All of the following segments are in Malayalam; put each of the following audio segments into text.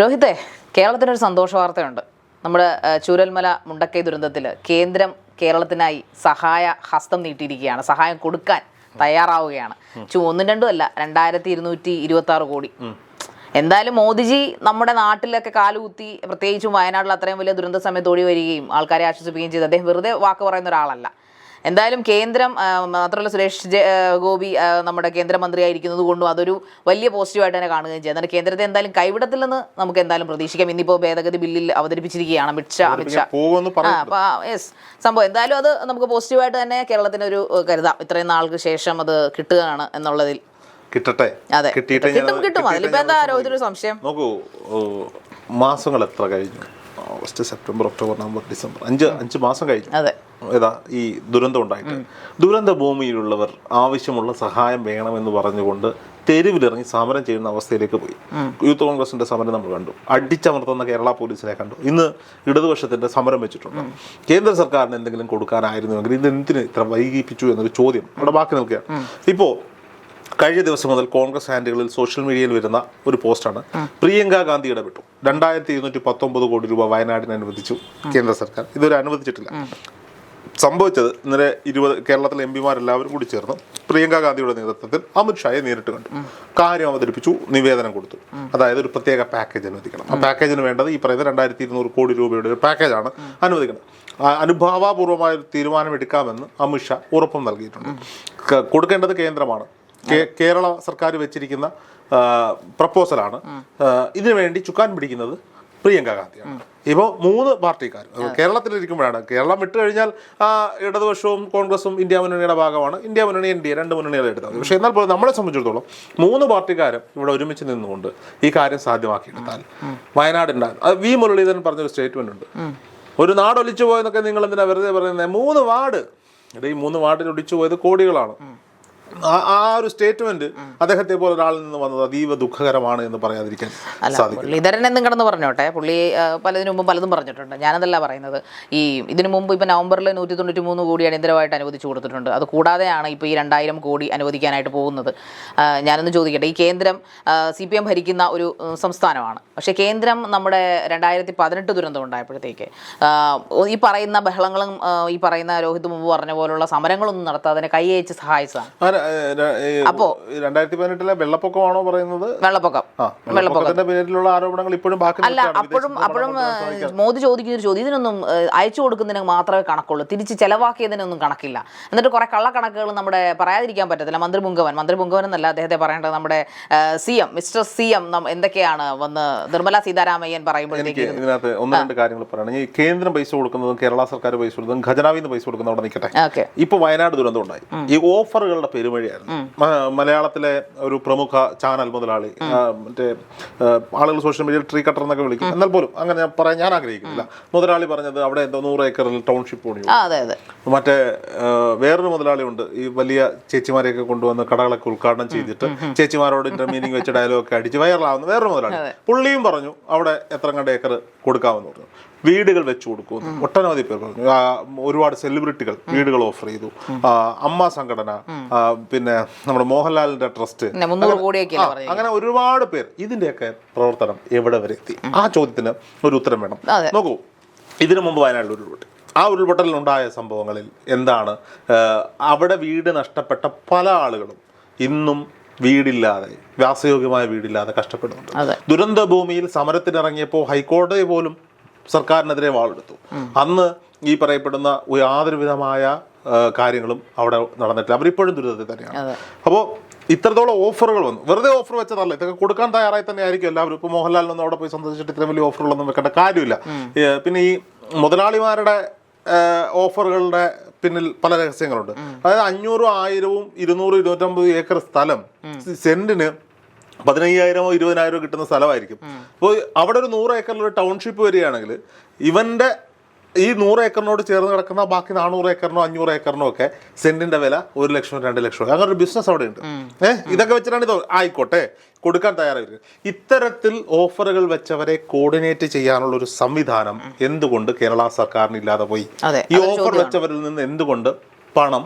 രോഹിത്തെ കേരളത്തിനൊരു സന്തോഷ വാർത്തയുണ്ട് നമ്മുടെ ചൂരൽമല മുണ്ടക്കൈ ദുരന്തത്തിൽ കേന്ദ്രം കേരളത്തിനായി സഹായ ഹസ്തം നീട്ടിയിരിക്കുകയാണ്. സഹായം കൊടുക്കാൻ തയ്യാറാവുകയാണ്. ചു- ഒന്നും രണ്ടും അല്ല രണ്ടായിരത്തി ഇരുന്നൂറ്റി ഇരുപത്തി ആറ് കോടി എന്തായാലും മോദിജി നമ്മുടെ നാട്ടിലൊക്കെ കാലുകുത്തി പ്രത്യേകിച്ചും വയനാട്ടിൽ അത്രയും വലിയ ദുരന്ത സമയത്ത് ഓടി വരികയും ആൾക്കാരെ ആശ്വസിപ്പിക്കുകയും ചെയ്ത്. അദ്ദേഹം വെറുതെ വാക്ക് പറയുന്ന ഒരാളല്ല. എന്തായാലും കേന്ദ്രം മാത്രമല്ല സുരേഷ് ഗോപി നമ്മുടെ കേന്ദ്രമന്ത്രിയായിരിക്കുന്നത് കൊണ്ടും അതൊരു വലിയ പോസിറ്റീവായിട്ട് തന്നെ കാണുകയും ചെയ്യും. എന്നാൽ കേന്ദ്രത്തെ എന്തായാലും കൈവിടത്തില്ലെന്ന് നമുക്ക് എന്തായാലും പ്രതീക്ഷിക്കാം. ഇന്നിപ്പോൾ ഭേദഗതി ബില്ലിൽ അവതരിപ്പിച്ചിരിക്കുകയാണ് അമിത്ഷാ അമിത്ഷാ. യെസ്. സംഭവം എന്തായാലും അത് നമുക്ക് പോസിറ്റീവായിട്ട് തന്നെ കേരളത്തിന് ഒരു കരുതാം. ഇത്രയും നാൾക്ക് ശേഷം അത് കിട്ടുകയാണ് എന്നുള്ളതിൽ. കിട്ടട്ടെ. അതെ. കിട്ടും കിട്ടും. അതിലിപ്പോ എന്താ ഒരു സംശയം? നോക്കൂ മാസങ്ങൾ എത്ര കഴിഞ്ഞു? August September October November December. അഞ്ച് അഞ്ച് മാസം കഴിഞ്ഞു. അതെ. ഏതാ ഈ ദുരന്തം ഉണ്ടായിട്ട്. ദുരന്ത ഭൂമിയിലുള്ളവർ ആവശ്യമുള്ള സഹായം വേണമെന്ന് പറഞ്ഞുകൊണ്ട് തെരുവിലിറങ്ങി സമരം ചെയ്യുന്ന അവസ്ഥയിലേക്ക് പോയി. യൂത്ത് കോൺഗ്രസിന്റെ സമരം നമ്മൾ കണ്ടു. അടിച്ചമർത്തുന്ന കേരള പോലീസിനെ കണ്ടു. ഇന്ന് ഇടതുപക്ഷത്തിന്റെ സമരം വെച്ചിട്ടുണ്ട്. കേന്ദ്ര സർക്കാരിന് എന്തെങ്കിലും കൊടുക്കാനായിരുന്നുവെങ്കിൽ ഇത് എന്തിന് ഇത്ര വൈകിപ്പിച്ചു എന്നൊരു ചോദ്യം അവിടെ ബാക്കി നിൽക്കുകയാണ്. ഇപ്പോ കഴിഞ്ഞ ദിവസം മുതൽ കോൺഗ്രസ് ഹാൻഡുകളിൽ സോഷ്യൽ മീഡിയയിൽ വരുന്ന ഒരു പോസ്റ്റാണ്. പ്രിയങ്ക ഗാന്ധി ഇടപെട്ടു. രണ്ടായിരത്തി ഇരുന്നൂറ്റി പത്തൊമ്പത് കോടി രൂപ വയനാടിന് അനുവദിച്ചു കേന്ദ്ര സർക്കാർ. ഇതുവരെ അനുവദിച്ചിട്ടില്ല. സംഭവിച്ചത്. ഇന്നലെ ഇരുപത് കേരളത്തിലെ എം പിമാരെല്ലാവരും കൂടി ചേർന്ന് പ്രിയങ്ക ഗാന്ധിയുടെ നേതൃത്വത്തിൽ അമിത്ഷായെ നേരിട്ട് കണ്ടു. കാര്യം അവതരിപ്പിച്ചു നിവേദനം കൊടുത്തു. അതായത് ഒരു പ്രത്യേക പാക്കേജ് അനുവദിക്കണം. ആ പാക്കേജിന് വേണ്ടത് ഈ പറയുന്ന രണ്ടായിരത്തി ഇരുന്നൂറ് കോടി രൂപയുടെ ഒരു പാക്കേജാണ് അനുവദിക്കണം. ആ അനുഭാവപൂർവമായ ഒരു തീരുമാനമെടുക്കാമെന്ന് അമിത്ഷാ ഉറപ്പും നൽകിയിട്ടുണ്ട്. കൊടുക്കേണ്ടത് കേന്ദ്രമാണ്. കേരള സർക്കാർ വെച്ചിരിക്കുന്ന പ്രപ്പോസലാണ് ഇതിനുവേണ്ടി വേണ്ടി ചുക്കാൻ പിടിക്കുന്നത് പ്രിയങ്ക ഗാന്ധിയാണ് ഇപ്പോൾ മൂന്ന് പാർട്ടിക്കാർ കേരളത്തിലിരിക്കുമ്പോഴാണ്. കേരളം വിട്ടു കഴിഞ്ഞാൽ ആ ഇടതുപക്ഷവും കോൺഗ്രസും ഇന്ത്യ മുന്നണിയുടെ ഭാഗമാണ്. ഇന്ത്യ മുന്നണി എൻ ഡി എ രണ്ട് മുന്നണികളെ എടുത്തത് പക്ഷേ എന്നാൽ പോലും നമ്മളെ സംബന്ധിച്ചിടത്തോളം മൂന്ന് പാർട്ടിക്കാരും ഇവിടെ ഒരുമിച്ച് നിന്നുകൊണ്ട് ഈ കാര്യം സാധ്യമാക്കിയെടുത്താൽ വയനാടിന്റെ വി മുരളീധരൻ പറഞ്ഞൊരു സ്റ്റേറ്റ്മെന്റ് ഉണ്ട്. ഒരു നാട് ഒലിച്ചു പോയെന്നൊക്കെ നിങ്ങൾ എന്തിനാ വെറുതെ പറയുന്നത് മൂന്ന് വാർഡ്. ഈ മൂന്ന് വാർഡിൽ ഒടിച്ചു പോയത് കോടികളാണ്. ആ- ഒരു സ്റ്റേറ്റ്മെന്റ് അദ്ദേഹത്തെ പോലെ ഒരാളിൽ നിന്ന് വന്നത് അതീവ ദുഃഖകരമാണ് എന്ന് പറയാതിരിക്കാൻ സാധിക്കും എന്നും കിടന്ന് പറഞ്ഞോട്ടെ. പുള്ളി പലതിനു മുമ്പ് പലതും പറഞ്ഞിട്ടുണ്ട്. ഞാനതല്ല പറയുന്നത്. ഈ ഇതിനു മുമ്പ് ഇപ്പൊ നവംബറിൽ നൂറ്റി തൊണ്ണൂറ്റി മൂന്ന് കോടി അടിയന്തരമായിട്ട് അനുവദിച്ചു കൊടുത്തിട്ടുണ്ട്. അത് കൂടാതെയാണ് ഇപ്പോൾ ഈ രണ്ടായിരം കോടി അനുവദിക്കാനായിട്ട് പോകുന്നത്. ഞാനൊന്ന് ചോദിക്കട്ടെ. ഈ കേന്ദ്രം സി പി എം ഭരിക്കുന്ന ഒരു സംസ്ഥാനമാണ്. പക്ഷേ കേന്ദ്രം നമ്മുടെ രണ്ടായിരത്തി പതിനെട്ട് ദുരന്തം ഉണ്ടായപ്പോഴത്തേക്ക് ഈ പറയുന്ന ബഹളങ്ങളും ഈ പറയുന്ന രോഹിത് മുമ്പ് പറഞ്ഞ പോലുള്ള സമരങ്ങളൊന്നും നടത്താതെ കൈയേച്ച് സഹായിച്ചതാണ്. അപ്പോ- രണ്ടായിരത്തി പതിനെട്ടിലെ വെള്ളപ്പൊക്കമാണോ പറയുന്നത്? വെള്ളപ്പൊക്കം. വെള്ളപ്പൊക്കത്തിന്റെ പേരിലുള്ള ആരോപണങ്ങൾ ഇപ്പോഴും ബാക്കി അല്ല അപ്പോഴും അപ്പോഴും മോദി ചോദിക്കുന്ന ഒരു ചോദ്യം ഇതിനൊന്നും അയച്ചു കൊടുക്കുന്നതിന് മാത്രമേ കണക്കുള്ളൂ. തിരിച്ച് ചെലവാക്കിയതിനൊന്നും കണക്കില്ല. എന്നിട്ട് കുറെ കള്ളക്കണക്കുകൾ നമ്മുടെ പറയാതിരിക്കാൻ പറ്റത്തില്ല. മന്ത്രി മുങ്കവൻ. മന്ത്രി മുങ്കവൻ എന്നല്ല അദ്ദേഹത്തെ പറയേണ്ടത് നമ്മുടെ C M mister C M എന്തൊക്കെയാണ് വന്ന് നിർമ്മല സീതാരാമയ്യൻ പറയുമ്പോഴത്തേക്ക് ഇതിനകത്ത് ഒന്ന് രണ്ട് കാര്യങ്ങൾ കേന്ദ്രം പൈസ കൊടുക്കുന്നതും കേരള സർക്കാർ പൈസ കൊടുക്കുന്നതും ഖജനാവിന്ന് നിന്ന് പൈസ കൊടുക്കുന്നതും അവിടെ നിൽക്കട്ടെ. ഇപ്പൊ വയനാട് ദുരന്തം ഉണ്ടായി. ഈ ഓഫറുകളുടെ മ- മലയാളത്തിലെ ഒരു പ്രമുഖ ചാനൽ മുതലാളി മറ്റേ ആളുകൾ സോഷ്യൽ മീഡിയയിൽ ട്രീ കട്ടർ എന്നൊക്കെ വിളിക്കും. എന്നാൽ പോലും അങ്ങനെ ഞാൻ പറയാൻ ഞാൻ ആഗ്രഹിക്കുന്നില്ല. മുതലാളി പറഞ്ഞത് അവിടെ എന്തോ നൂറ് ഏക്കറിൽ ടൗൺഷിപ്പ് പണിയും മറ്റേ വേറൊരു മുതലാളി ഉണ്ട് ഈ വലിയ ചേച്ചിമാരെയൊക്കെ കൊണ്ടുവന്ന് കടകളൊക്കെ ഉദ്ഘാടനം ചെയ്തിട്ട് ചേച്ചിമാരോട് ഇന്റർമീനിങ് വെച്ച് ഡയലോഗ് ഒക്കെ അടിച്ച് വൈറലാവുന്ന വേറൊരു മുതലാളി. പുള്ളിയും പറഞ്ഞു അവിടെ എത്ര കണ്ട ഏക്കർ കൊടുക്കാമെന്ന് പറഞ്ഞു. വീടുകൾ വെച്ചു കൊടുക്കുന്നു ഒട്ടനവധി പേർ പറഞ്ഞു. ഒരുപാട് സെലിബ്രിറ്റികൾ വീടുകൾ ഓഫർ ചെയ്തു. അമ്മ സംഘടന പിന്നെ നമ്മുടെ മോഹൻലാലിന്റെ ട്രസ്റ്റ് അങ്ങനെ ഒരുപാട് പേർ ഇതിന്റെയൊക്കെ പ്രവർത്തനം എവിടെ വരെ എത്തി? ആ ചോദ്യത്തിന് ഒരു ഉത്തരം വേണം. നോക്കൂ ഇതിനു മുമ്പ് വയനാട്ടിൽ ഉരുൾപൊട്ടി. ആ ഉരുൾപൊട്ടലിലുണ്ടായ സംഭവങ്ങളിൽ എന്താണ് അവിടെ വീട് നഷ്ടപ്പെട്ട പല ആളുകളും ഇന്നും വീടില്ലാതെ വ്യാസയോഗ്യമായ വീടില്ലാതെ കഷ്ടപ്പെടുന്നുണ്ട്. ദുരന്ത ഭൂമിയിൽ സമരത്തിനിറങ്ങിയപ്പോൾ ഹൈക്കോടതി പോലും സർക്കാരിനെതിരെ വാളെടുത്തു. അന്ന് ഈ പറയപ്പെടുന്ന യാതൊരു വിധമായ കാര്യങ്ങളും അവിടെ നടന്നിട്ടില്ല. അവരിപ്പോഴും ദുരിതത്തിൽ തന്നെയാണ്. അപ്പോൾ ഇത്രത്തോളം ഓഫറുകൾ വന്നു. വെറുതെ ഓഫർ വെച്ചതല്ല. ഇതൊക്കെ കൊടുക്കാൻ തയ്യാറായി തന്നെ ആയിരിക്കും എല്ലാവരും ഇപ്പോൾ മോഹൻലാലിനൊന്നും അവിടെ പോയി സന്ദർശിച്ചിട്ട് ഇത്രയും വലിയ ഓഫറുകളൊന്നും വെക്കേണ്ട കാര്യമില്ല. പിന്നെ ഈ മുതലാളിമാരുടെ ഓഫറുകളുടെ പിന്നിൽ പല രഹസ്യങ്ങളുണ്ട്. അതായത് അഞ്ഞൂറും ആയിരവും ഇരുന്നൂറ് ഇരുന്നൂറ്റമ്പത് ഏക്കർ സ്ഥലം സെന്റിന് പതിനയ്യായിരമോ ഇരുപതിനായിരമോ കിട്ടുന്ന സ്ഥലമായിരിക്കും. അപ്പോൾ അവിടെ ഒരു നൂറ് ഏക്കറിൽ ഒരു ടൗൺഷിപ്പ് വരികയാണെങ്കിൽ ഇവന്റെ ഈ നൂറ് ഏക്കറിനോട് ചേർന്ന് കിടക്കുന്ന ബാക്കി നാനൂറ് ഏക്കറിനോ അഞ്ഞൂറ് ഏക്കറിനോ ഒക്കെ സെന്റിന്റെ വില ഒരു ലക്ഷം രണ്ട് ലക്ഷം അങ്ങനെ ഒരു ബിസിനസ് അവിടെ ഉണ്ട്. ഏഹ് ഇതൊക്കെ വെച്ചിട്ടാണ് ഇത് ആയിക്കോട്ടെ. കൊടുക്കാൻ തയ്യാറായി ഇത്തരത്തിൽ ഓഫറുകൾ വെച്ചവരെ കോർഡിനേറ്റ് ചെയ്യാനുള്ള ഒരു സംവിധാനം എന്തുകൊണ്ട് കേരള സർക്കാരിന് ഇല്ലാതെ പോയി? ഈ ഓഫർ വെച്ചവരിൽ നിന്ന് എന്തുകൊണ്ട് പണം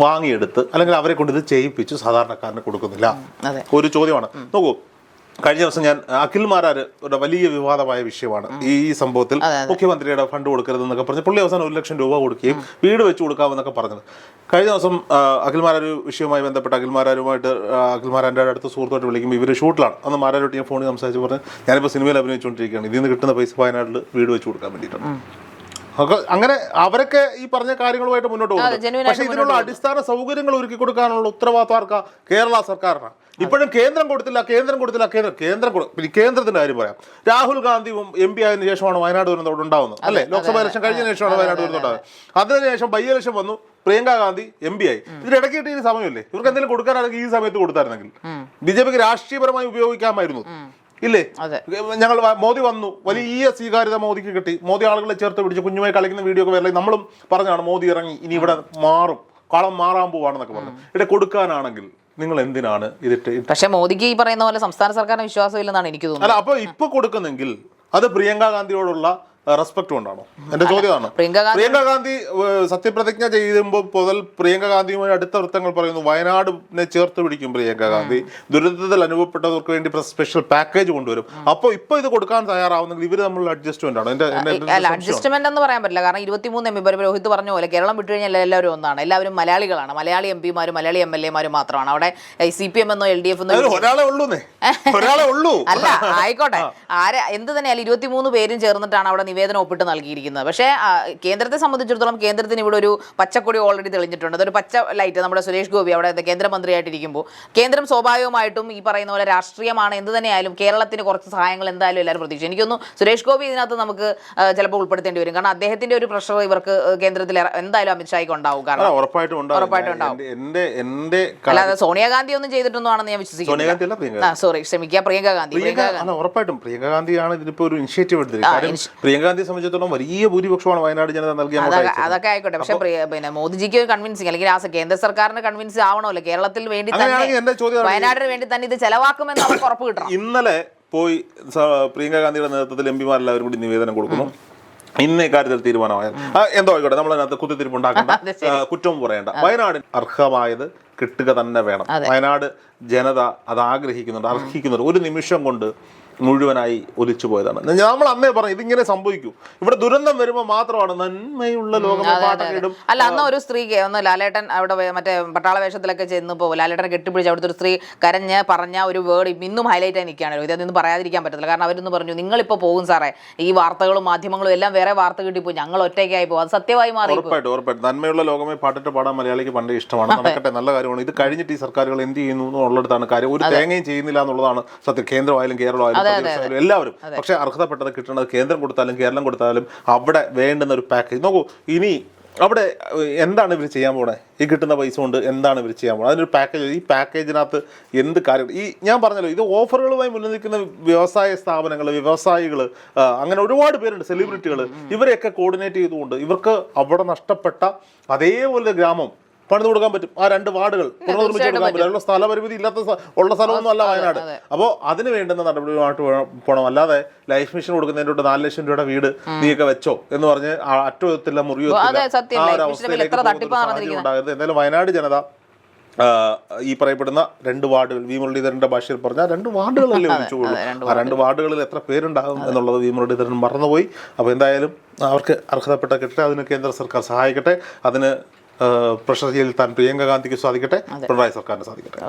വാങ്ങിയെടുത്ത് അല്ലെങ്കിൽ അവരെ കൊണ്ട് ഇത് ചെയ്യിപ്പിച്ച് സാധാരണക്കാരന് കൊടുക്കുന്നില്ല. ഒരു ചോദ്യമാണ്. നോക്കൂ കഴിഞ്ഞ ദിവസം ഞാൻ അഖിൽ മാരാര് ഒരു വലിയ വിവാദമായ വിഷയമാണ് ഈ സംഭവത്തിൽ മുഖ്യമന്ത്രിയുടെ ഫണ്ട് കൊടുക്കരുതെന്നൊക്കെ പറഞ്ഞ് പുള്ളി അവസാനം ഒരു ലക്ഷം രൂപ കൊടുക്കുകയും വീട് വെച്ച് കൊടുക്കാമെന്നൊക്കെ പറഞ്ഞത്. കഴിഞ്ഞ ദിവസം അഖിൽ മാരാര് വിഷയവുമായി ബന്ധപ്പെട്ട് അഖിൽ മാരാരുമായിട്ട് ആ, അഖിൽ മാരാന്റെ അടുത്ത സുഹൃത്തുമായിട്ട് വിളിക്കുമ്പോൾ ഇവർ ഷൂട്ടിലാണ്. അന്ന് മാരാരോട്ട് ഞാൻ ഫോണിൽ സംസാരിച്ച് പറഞ്ഞ് ഞാനിപ്പോൾ സിനിമയിൽ അഭിനയിച്ചുകൊണ്ടിരിക്കുകയാണ്. ഇതിൽ നിന്ന് കിട്ടുന്ന പൈസ വയനാട്ടിൽ വീട് വെച്ച് കൊടുക്കാൻ വേണ്ടിയിട്ടാണ്. അങ്ങനെ അവരൊക്കെ ഈ പറഞ്ഞ കാര്യങ്ങളുമായിട്ട് മുന്നോട്ട് പോകുന്നു പക്ഷെ ഇതിനുള്ള അടിസ്ഥാന സൗകര്യങ്ങൾ ഒരുക്കി കൊടുക്കാനുള്ള ഉത്തരവാദിത്വം ആർക്കാ? കേരള സർക്കാരിനാണ് ഇപ്പോഴും കേന്ദ്രം കൊടുത്തില്ല കേന്ദ്രം കൊടുത്തില്ല കേന്ദ്രം കേന്ദ്രം പിന്നെ കേന്ദ്രത്തിന്റെ കാര്യം പറയാം. രാഹുൽ ഗാന്ധിയും എം പി ആയതിനു ശേഷമാണ് വയനാട് ദുരന്തം ഉണ്ടാവുന്നത് അല്ലേ? ലോക്സഭാ ഇലക്ഷൻ കഴിഞ്ഞ ശേഷമാണ് വയനാട് ദുരന്തം ഉണ്ടാകുന്നത് അതിനുശേഷം ബൈ ഇലക്ഷൻ വന്നു പ്രിയങ്ക ഗാന്ധി എം പി ആയി. ഇതിനിടയ്ക്ക് കിട്ടിയ സമയമില്ലേ? ഇവർക്ക് എന്തെങ്കിലും കൊടുക്കാനാണെങ്കിൽ ഈ സമയത്ത് കൊടുത്തായിരുന്നെങ്കിൽ ബിജെപിക്ക് ജെ പിക്ക് രാഷ്ട്രീയപരമായി ഉപയോഗിക്കാമായിരുന്നു. ഇല്ലേ? ഞങ്ങൾ മോദി വന്നു. വലിയ സ്വീകാര്യത മോദിക്ക് കിട്ടി. മോദി ആളുകളെ ചേർത്ത് പിടിച്ച് കുഞ്ഞുമായി കളിക്കുന്ന വീഡിയോ ഒക്കെ വരില്ല നമ്മളും പറഞ്ഞാണ് മോദി ഇറങ്ങി ഇനി ഇവിടെ മാറും. കളം മാറാൻ പോവാണെന്നൊക്കെ പറഞ്ഞു. ഇവിടെ കൊടുക്കാനാണെങ്കിൽ നിങ്ങൾ എന്തിനാണ് ഇതിട്ട് പക്ഷേ മോദിക്ക് ഈ പറയുന്ന പോലെ സംസ്ഥാന സർക്കാരിന് വിശ്വാസമില്ലെന്നാണ് എനിക്ക് തോന്നുന്നത്. അല്ല അപ്പൊ ഇപ്പൊ കൊടുക്കുന്നെങ്കിൽ അത് പ്രിയങ്ക ഗാന്ധിയോടുള്ള റെസ്പെക്ട് കൊണ്ടാണോ? എന്റെ ചോദ്യമാണ്. പ്രിയങ്ക ഗാന്ധി സത്യപ്രതിജ്ഞ ചെയ്യുമ്പോൾ മുതൽ പ്രിയങ്ക ഗാന്ധിയുമായി അടുത്ത വൃത്തങ്ങൾ പറയുന്നു. വയനാടിനെ ചേർത്ത് പിടിക്കും പ്രിയങ്ക ഗാന്ധി. ദുരിതത്തിൽ അനുഭവപ്പെട്ടവർക്ക് വേണ്ടി സ്പെഷ്യൽ പാക്കേജ് കൊണ്ടുവരും. അപ്പോൾ ഇപ്പൊ ഇത് കൊടുക്കാൻ തയ്യാറാവുന്നെങ്കിൽ ഇവർ തമ്മിലുള്ള അഡ്ജസ്റ്റ്മെന്റ് ആണ്? അല്ല അഡ്ജസ്റ്റ്മെന്റ് എന്ന് പറയാൻ പറ്റില്ല. കാരണം ഇരുപത്തിമൂന്ന് എം പി രോഹിത് പറഞ്ഞ പോലെ കേരളം വിട്ടു കഴിഞ്ഞാൽ എല്ലാവരും ഒന്നാണ്. എല്ലാവരും മലയാളികളാണ്. മലയാളി എം പിമാരും മലയാളി എം എൽ എമാരും മാത്രമാണ്. അവിടെ സി പി എം എന്നോ എൽ ഡി എഫ് എന്നോ ഒരാളെ ഉള്ളൂ അല്ല ആയിക്കോട്ടെ. ആരെ എന്ത് തന്നെയാലും ഇരുപത്തിമൂന്ന് പേരും ചേർന്നിട്ടാണ് അവിടെ നിവേദനം ഒപ്പിട്ട് നൽകിയിരിക്കുന്നത്. പക്ഷേ കേന്ദ്രത്തെ സംബന്ധിച്ചിടത്തോളം കേന്ദ്രത്തിന് ഇവിടെ ഒരു പച്ചക്കൊടി ഓൾറെഡി തെളിഞ്ഞിട്ടുണ്ട്. അതൊരു പച്ച ലൈറ്റ് നമ്മുടെ സുരേഷ് ഗോപി അവിടെ കേന്ദ്രമന്ത്രിയായിട്ടിരിക്കുമ്പോൾ കേന്ദ്രം സ്വാഭാവികമായിട്ടും ഈ പറയുന്ന പോലെ രാഷ്ട്രീയമാണ്. എന്ത് തന്നെയായാലും കേരളത്തിന് കുറച്ച് സഹായങ്ങൾ എന്തായാലും എല്ലാവരും പ്രതീക്ഷിച്ചു. എനിക്കൊന്നും സുരേഷ് ഗോപി ഇതിനകത്ത് നമുക്ക് ചിലപ്പോൾ ഉൾപ്പെടുത്തേണ്ടി വരും. കാരണം അദ്ദേഹത്തിന്റെ ഒരു പ്രഷർ ഇവർക്ക് കേന്ദ്രത്തിൽ എന്തായാലും അമിത്ഷായ്ക്ക് ഉണ്ടാവും. കാരണം ഉറപ്പായിട്ടും ഉണ്ടാവും. എന്റെ എന്റെ അല്ലാതെ സോണിയാഗാന്ധി ഒന്നും ചെയ്തിട്ടൊന്നും ആണെന്ന് ഞാൻ വിശ്വസിക്കുന്നു സോറി ക്ഷമിക്കുക പ്രിയങ്ക ഗാന്ധി. ഉറപ്പായിട്ടും പ്രിയങ്ക ഗാന്ധിയാണ് ഇതിനിപ്പോ ഒരു ഇനിഷ്യേറ്റീവ് എടുത്തത് പ്രിയങ്ക ഗാന്ധിയെ സംബന്ധിച്ചിടത്തോളം വലിയ ഭൂരിപക്ഷമാണ് വയനാട് ജനത നൽകിയ അതൊക്കെ ആയിക്കോട്ടെ. പക്ഷെ പിന്നെ മോദിജിക്ക് കൺവിൻസിങ് അല്ലെങ്കിൽ ആ കേന്ദ്ര സർക്കാരിന് കൺവിൻസ് ആവണമല്ലോ. കേരളത്തിൽ വേണ്ടി തന്നെ വയനാടിന് വേണ്ടി തന്നെ ഇത് ചെലവാക്കുമെന്ന് അവർക്ക് ഉറപ്പ് കിട്ടണം. ഇന്നലെ പോയി പ്രിയങ്ക ഗാന്ധിയുടെ നേതൃത്വത്തിൽ എം പിമാരെല്ലാവരും കൂടി നിവേദനം കൊടുക്കുന്നു. ഇന്ന് ഇക്കാര്യത്തിൽ തീരുമാനമായത്. എന്തോ ആയിക്കോട്ടെ. നമ്മൾ അതിനകത്ത് കുത്തിത്തിരിപ്പ് ഉണ്ടാക്കണ്ട കുറ്റവും പറയണ്ട വയനാടിന് അർഹമായത് കിട്ടുക തന്നെ വേണം. വയനാട് ജനത അത് ആഗ്രഹിക്കുന്നുണ്ട് അർഹിക്കുന്നുണ്ട്. ഒരു നിമിഷം കൊണ്ട് മുഴുവനായി ഒലിച്ചു പോയതാണ്. നമ്മൾ അന്നേ പറഞ്ഞു ഇതിങ്ങനെ സംഭവിക്കൂ. ഇവിടെ ദുരന്തം വരുമ്പോൾ മാത്രമാണ് നന്മയുള്ള ലോകം അല്ല അന്ന് ഒരു സ്ത്രീക്ക് ഒന്ന് ലാലേട്ടൻ അവിടെ മറ്റേ പട്ടാള വേഷത്തിലൊക്കെ ചെന്ന് പോകും ലാലേട്ടനെ കെട്ടിപ്പിടിച്ച് അവിടുത്തെ ഒരു സ്ത്രീ കരഞ്ഞ് പറഞ്ഞ ഒരു വേർഡ് ഇന്നും ഹൈലൈറ്റ് ആയി നിൽക്കുകയാണ്. ഇതൊന്നും പറയാതിരിക്കാൻ പറ്റത്തില്ല. കാരണം അവരൊന്ന് പറഞ്ഞു നിങ്ങളിപ്പോൾ പോകും സാറേ. ഈ വാർത്തകളും മാധ്യമങ്ങളും എല്ലാം വേറെ വാർത്ത കിട്ടിപ്പോ ഞങ്ങൾ ഒറ്റയ്ക്കായി പോകും. അത് സത്യമായി മാറി ഉറപ്പായിട്ടും ഉറപ്പായിട്ടും. നന്മയുള്ള ലോകമേ പാട്ടിട്ട് പാടാൻ മലയാളിക്ക് പണ്ടേ ഇഷ്ടമാണ്. നടക്കട്ടെ നല്ല കാര്യമാണ്. ഇത് കഴിഞ്ഞിട്ട് ഈ സർക്കാരുകൾ എന്ത് ചെയ്യുന്നു എന്നുള്ളിടത്താണ് കാര്യം. ഒരു തേങ്ങയും ചെയ്യുന്നില്ല എന്നുള്ളതാണ് സത്യം. കേന്ദ്രമായാലും കേരളമായാലും പ്രതിപക്ഷമായാലും എല്ലാവരും. പക്ഷെ അർഹതപ്പെട്ടത് കിട്ടുന്നത് കേന്ദ്രം കൊടുത്താലും കേരളം കൊടുത്താലും അവിടെ വേണ്ടുന്ന ഒരു പാക്കേജ് നോക്കൂ ഇനി അവിടെ എന്താണ് ഇവർ ചെയ്യാൻ പോണേ? ഈ കിട്ടുന്ന പൈസ കൊണ്ട് എന്താണ് ഇവർ ചെയ്യാൻ പോണത് അതിനൊരു പാക്കേജ് ഈ പാക്കേജിനകത്ത് എന്ത് കാര്യം? ഈ ഞാൻ പറഞ്ഞല്ലോ ഇത് ഓഫറുകളുമായി മുന്നിൽ നിൽക്കുന്ന വ്യവസായ സ്ഥാപനങ്ങൾ വ്യവസായികൾ അങ്ങനെ ഒരുപാട് പേരുണ്ട് സെലിബ്രിറ്റികൾ ഇവരെയൊക്കെ കോർഡിനേറ്റ് ചെയ്തുകൊണ്ട് ഇവർക്ക് അവിടെ നഷ്ടപ്പെട്ട അതേപോലെ ഗ്രാമം പണിത് കൊടുക്കാൻ പറ്റും. ആ രണ്ട് വാർഡുകൾ പുനർനിർമ്മിച്ച് കൊടുക്കാൻ പറ്റും. അതിനുള്ള സ്ഥലപരിമിതി ഇല്ലാത്ത ഉള്ള സ്ഥലമൊന്നും അല്ല വയനാട്. അപ്പോൾ അതിന് വേണ്ടുന്ന നടപടിയുമായിട്ട് പോകണം അല്ലാതെ ലൈഫ് മിഷൻ കൊടുക്കുന്നതിന്റെ നാല് ലക്ഷം രൂപയുടെ വീട് നീയൊക്കെ വെച്ചോ എന്ന് പറഞ്ഞ് ആ അറ്റമെത്തില്ല മുറിയോ ആ ഒരു അവസ്ഥയിലേക്ക് നടന്നിരിക്കുന്നത്. ഉണ്ടാകരുത്. എന്തായാലും വയനാട് ജനത ഈ പറയപ്പെടുന്ന രണ്ട് വാർഡുകൾ വി മുരളീധരന്റെ ഭാഷയിൽ പറഞ്ഞ രണ്ട് വാർഡുകളല്ലേ ഒഴിച്ചുകൊള്ളൂ ആ രണ്ട് വാർഡുകളിൽ എത്ര പേരുണ്ടാകും എന്നുള്ളത് വി മുരളീധരൻ മറന്നുപോയി. അപ്പോൾ എന്തായാലും അവർക്ക് അർഹതപ്പെട്ട കിട്ടട്ടെ അതിന് കേന്ദ്ര സർക്കാർ സഹായിക്കട്ടെ അതിന് പ്രഷർ താൻ പ്രിയങ്ക ഗാന്ധിക്ക് സാധിക്കട്ടെ പിണറായി സർക്കാരിന് സാധിക്കട്ടെ